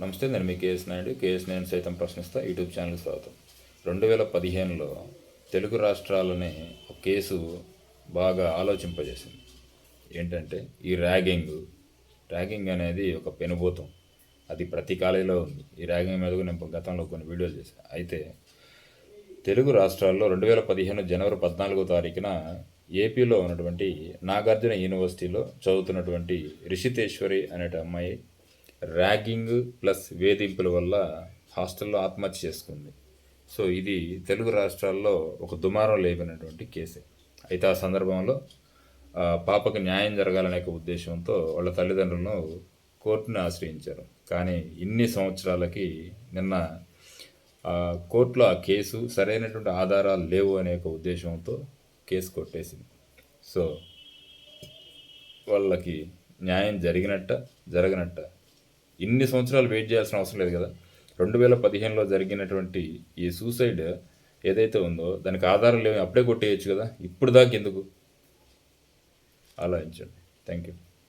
నమస్తే నేను మీ కేఎస్ నాయుడు. కేఎస్ నాయుడు సైతం ప్రశ్నిస్తా. యూట్యూబ్ ఛానల్ స్వాగతం. రెండు వేల పదిహేనులో తెలుగు రాష్ట్రాలని ఒక కేసు బాగా ఆలోచింపజేసింది. ఏంటంటే ఈ ర్యాగింగ్. ర్యాగింగ్ అనేది ఒక పెనుభూతం. అది ప్రతి కాలేజీలో ఉంది. ఈ ర్యాగింగ్ మీద నేను గతంలో కొన్ని వీడియోలు చేశాను అయితే తెలుగు రాష్ట్రాల్లో రెండు వేల పదిహేను జనవరి పద్నాలుగో తారీఖున ఏపీలో ఉన్నటువంటి నాగార్జున యూనివర్సిటీలో చదువుతున్నటువంటి రిషితేశ్వరి అనే అమ్మాయి ర్యాగింగ్ ప్లస్ వేధింపుల వల్ల హాస్టల్లో ఆత్మహత్య చేసుకుంది. సో ఇది తెలుగు రాష్ట్రాల్లో ఒక దుమారం లేపినటువంటి కేసే. అయితే ఆ సందర్భంలో పాపకు న్యాయం జరగాలనే ఒక ఉద్దేశంతో వాళ్ళ తల్లిదండ్రులను కోర్టును ఆశ్రయించారు. కానీ ఇన్ని సంవత్సరాలకి నిన్న కోర్టులో ఆ కేసు సరైనటువంటి ఆధారాలు లేవు అనే ఒక ఉద్దేశంతో కేసు కొట్టేసింది. సో వాళ్ళకి న్యాయం జరిగినట్ట జరగనట్ట ఇన్ని సంవత్సరాలు వెయిట్ చేయాల్సిన అవసరం లేదు కదా. రెండు వేల పదిహేనులో జరిగినటువంటి ఈ సూసైడ్ ఏదైతే ఉందో దానికి ఆధారం లేవు అప్పుడే కొట్టేయచ్చు కదా. ఇప్పుడు దాకా ఎందుకు? ఆలోచించండి. Thank you